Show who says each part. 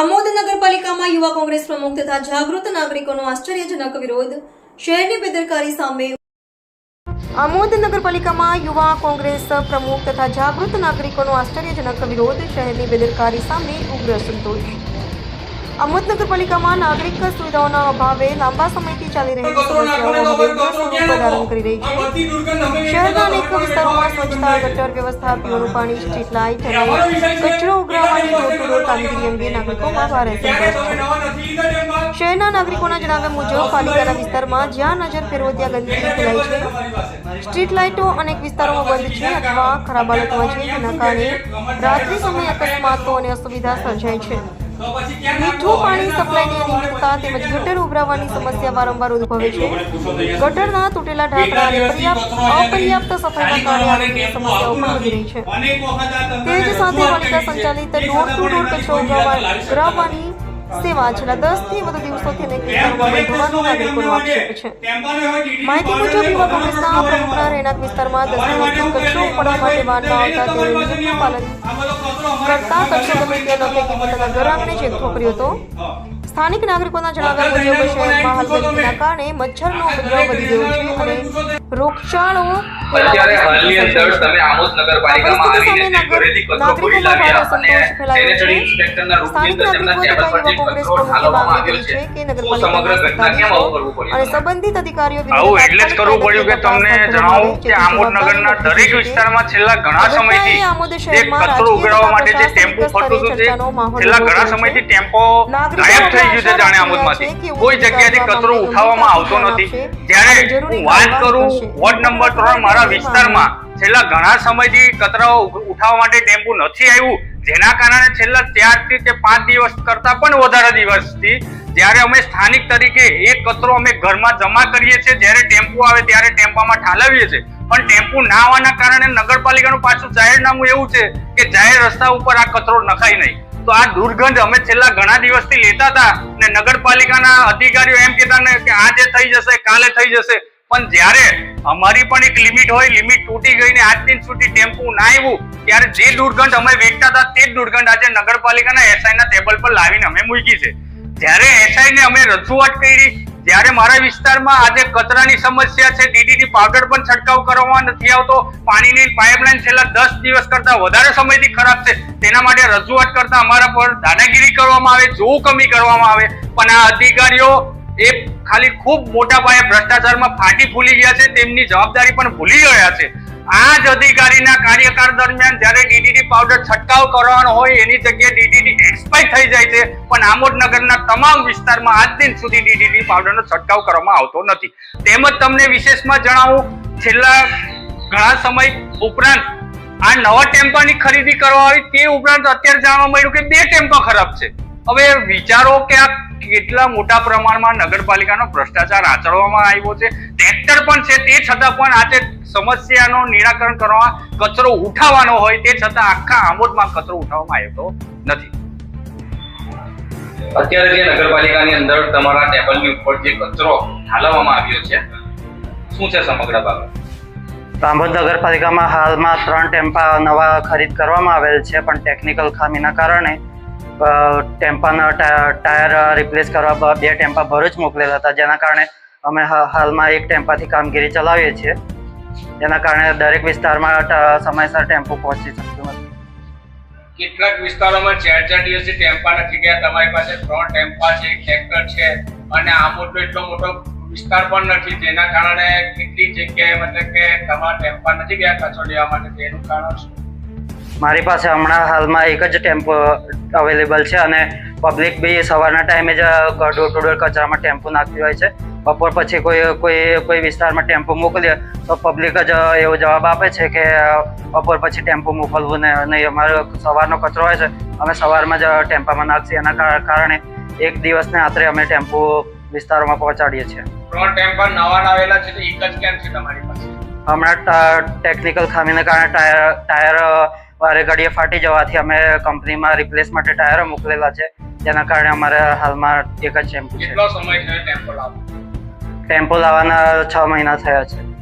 Speaker 1: આમોદ નગરપાલિકામાં યુવા કોંગ્રેસ પ્રમુખ તથા જાગૃત નાગરિકોનો આશ્ચર્યજનક વિરોધ. શહેરની બેદરકારી સામે આમોદ નગરપાલિકામાં યુવા કોંગ્રેસ પ્રમુખ તથા જાગૃત નાગરિકોનો આશ્ચર્યજનક વિરોધ શહેરની બેદરકારી સામે ઉગ્ર સંતોષ. આમોદ નગરપાલિકામાં નાગરિક સુવિધાઓના અભાવે લાંબા સમયથી ચાલી રહેલી સમસ્યાઓ સ્વરૂપ ધારણ કરી રહી છે. શહેરના અનેક વિસ્તારોમાં સ્વચ્છતા ગટર વ્યવસ્થા પીવાનું પાણી સ્ટ્રીટ લાઇટ અને કચરો ઉઘરાવવાની ડોર ટુ ડોર કામગીરી અંગે નાગરિકોમાં ભારે શહેરના નાગરિકોના જણાવ્યા મુજબ પાલિકાના વિસ્તારમાં જ્યાં નજર ફેરવો ત્યાં ગંદકી ફેલાય છે. સ્ટ્રીટ લાઇટો અનેક વિસ્તારોમાં બંધ છે અથવા ખરાબ હાલતમાં છે જેના કારણે રાત્રિ સમયે અકસ્માતો અને અસુવિધા સર્જાય છે. મીઠું પાણી સપ્લાયની અનિયમિતતા તેમજ ગટર ઉભરાવાની સમસ્યા વારંવાર ઉદ્ભવે છે. ગટરના તૂટેલા ઢાંકણા અને પર્યાપ્ત અપર્યાપ્ત સફાઈના કારણે આરોગ્યની સમસ્યાઓ પણ વધી રહી છે. તે જ સાથે પાલિકા સંચાલિત ડોર ટુ ડોર કચરો ઉઘરાવવાની સેવા છેલ્લા દસથી વધુ દિવસોથી અનેક વિસ્તારોમાં નાગરિકોનો આક્ષેપ છે માહિતી મુજબ યુવા કોંગ્રેસના પ્રમુખના રહેણાંક વિસ્તારમાં દસ દિવસથી કચરો ઉપાડવા માટે વાહન આવતા તેઓએ નિયમનું પાલન કરતા કચરો ગમે ત્યાં ન ફેંકી પોતાના ઘર આંગણે હતો સ્થાનિક નાગરિકોના જણાવ્યા મુજબ શહેરમાં હાલ ગંદકીના કારણે મચ્છરનો ઉપદ્રવ વધી ગયો છે. અને રોગચાળો
Speaker 2: અત્યારે હાલની અંદર તમે આમોદ નગરપાલિકામાં આવીને જે
Speaker 1: સામે
Speaker 2: ઘરેથી કચરો ખોલી લાવ્યા અને સેનેટરી ઇન્સ્પેક્ટરના રૂપની અંદર તેમના ટેબલ પર જે કચરો ઠાલવવામાં આવ્યો છે શું સમગ્ર ઘટના કેમ આવું કરવું
Speaker 1: અને સંબંધિત અધિકારીઓ
Speaker 3: આવું એટલે જ કરવું પડ્યું કે તમને જણાવું કે આમોદ નગરના દરેક વિસ્તારમાં છેલ્લા ઘણા સમયથી જે કચરો ઉઘરાવવા માટે જે ટેમ્પો ફરતું હતું તે છેલ્લા ઘણા સમયથી ટેમ્પો ગાયબ થઈ ગયું છે જાણે આમોદમાંથી કોઈ જગ્યાએથી કચરો ઉઠાવવામાં આવતો નથી. જ્યારે હું વાત કરું વોર્ડ નંબર ત્રણ મારા વિસ્તારમાં, છેલ્લા ઘણા સમયથી કચરાઓ ઉઠાવવા માટે ટેમ્પો નથી આવ્યું. જેના કારણે છેલ્લા ચારથી તે પાંચ દિવસ કરતા પણ વધારે દિવસથી જ્યારે અમે સ્થાનિક તરીકે એક કચરો અમે ઘરમાં જમા કરીએ છીએ, જ્યારે ટેમ્પો આવે ત્યારે ટેમ્પામાં ઠાલવીએ છીએ. પણ ટેમ્પો ના આવવાના કારણે નગરપાલિકાનું પાછું જાહેરનામું એવું છે કે જાહેર રસ્તા ઉપર આ કચરો નખાય નહીં. તો આ દુર્ગંધ અમે છેલ્લા ઘણા દિવસથી લેતા હતા ને નગરપાલિકાના અધિકારીઓ એમ કહેતા ને કે આજે થઈ જશે, કાલે થઈ જશે. પણ જ્યારે અમારી પણ એક લિમિટ હોય, લિમિટ તૂટી ગઈ ને આજ દિન સુધી ટેમ્પો ના આવ્યું, ત્યારે જે દુર્ગંધ અમે વેચતા હતા તે જ દુર્ગંધ આજે નગરપાલિકાના એસઆઈ ના ટેબલ પર લાવીને અમે મૂકી છે. જ્યારે એસઆઈ ને અમે રજૂઆત કરી જ્યારે મારા વિસ્તારમાં આજે કચરાની સમસ્યા છે ડીડીટી પાવડર પણ છંટકાવ કરવામાં નથી આવતો, પાણીની પાઇપલાઇન છેલ્લા દસ દિવસ કરતા વધારે સમયથી ખરાબ છે. તેના માટે રજૂઆત કરતા અમારા પર દાદાગીરી કરવામાં આવે, જોવું કમી કરવામાં આવે. પણ આ અધિકારીઓ એ ખાલી ખૂબ મોટા પાયે ભ્રષ્ટાચારમાં ફાટી ફૂલી ગયા છે, તેમની જવાબદારી પણ ભૂલી ગયા છે. આ જ અધિકારીના કાર્યકાળ દરમિયાન જ્યારે ડીડીટી પાવડર છંટકાવ કરવાનો હોય, એની જગ્યાએ ડીડીટી એક્સપાયર થઈ જાય છે. પણ આમોદનગરના તમામ વિસ્તારમાં આજ દિન સુધી ડીડીટી પાવડરનો છંટકાવ કરવામાં આવતો નથી. તેમજ તમને વિશેષમાં જણાવું, છેલ્લા ઘણા સમય ઉપરાંત આ નવા ટેમ્પાની ખરીદી કરવા આવી તે ઉપરાંત અત્યારે જાણવા મળ્યું કે બે ટેમ્પા ખરાબ છે. હવે વિચારો કે આ કેટલા મોટા પ્રમાણમાં નગરપાલિકાનો ભ્રષ્ટાચાર આચરવામાં આવ્યો છે. ટ્રેક્ટર પણ છે, તે છતાં પણ આજે સમસ્યાનો નિરાકરણ કરવા કચરો ઉઠાવવાનો હોય તે છતાં આખા આમોદમાં કચરો ઉઠાવવામાં આવ્યો નથી.
Speaker 2: અત્યારે જે નગરપાલિકાની અંદર તમારા ટેબલની ઉપર જે કચરો ઠાલવવામાં આવ્યો છે શું છે સમગ્ર બાબત?
Speaker 4: રામોદ નગરપાલિકામાં હાલમાં ત્રણ ટેમ્પા નવા ખરીદ કરવામાં આવેલ છે પણ ટેકનિકલ ખામીના કારણે ટેમ્પાના ટાયર રિપ્લેસ કરવા બે ટેમ્પા ભરૂચ મોકલેલા હતા જેના કારણે અમે હાલમાં એક ટેમ્પાથી કામગીરી ચલાવીએ છીએ. જેના કારણે દરેક વિસ્તારમાં સમયસર ટેમ્પો પહોંચી શકતું નથી.
Speaker 2: કેટલાક વિસ્તારોમાં ચાર ચાર દિવસથી ટેમ્પા નથી ગયા. તમારી પાસે ત્રણ ટેમ્પા છે ટ્રેક્ટર છે અને આમોદનો એટલો મોટો વિસ્તાર પણ નથી. જેના કારણે કેટલી જગ્યાએ મતલબ કે તમારા ટેમ્પા નથી ગયા કચરો લેવા માટે? તેનું કારણ શું?
Speaker 4: મારી પાસે હમણાં હાલમાં એક જ ટેમ્પો અવેલેબલ છે અને પબ્લિક બી સવારના ટાઈમે જ ડોર ટુ ડોર કચરામાં ટેમ્પો નાખતી હોય છે. બપોર પછી કોઈ કોઈ કોઈ વિસ્તારમાં ટેમ્પો મોકલીએ તો પબ્લિક જ એવો જવાબ આપે છે કે બપોર પછી ટેમ્પો મોકલવું ને નહીં અમારો સવારનો કચરો હોય છે. અમે સવારમાં જ ટેમ્પામાં નાખીએ. એના કારણે એક દિવસને આત્રે અમે ટેમ્પો વિસ્તારોમાં પહોંચાડીએ છીએ.
Speaker 2: ત્રણ ટેમ્પા નવા લાવેલા છે તો એક જ કેમ છે તમારી પાસે?
Speaker 4: હમણાં ટેકનિકલ ખામીને કારણે ટાયર ટાયર વારે ઘડીએ ફાટી જવાથી અમે કંપનીમાં રિપ્લેસ માટે ટાયરો મોકલેલા છે. જેના કારણે અમારે હાલમાં એક જ ટેમ્પો છે.
Speaker 2: કેટલો સમય ટેમ્પો લાવો
Speaker 4: ટેમ્પો લાવવાના છ મહિના થયા છે.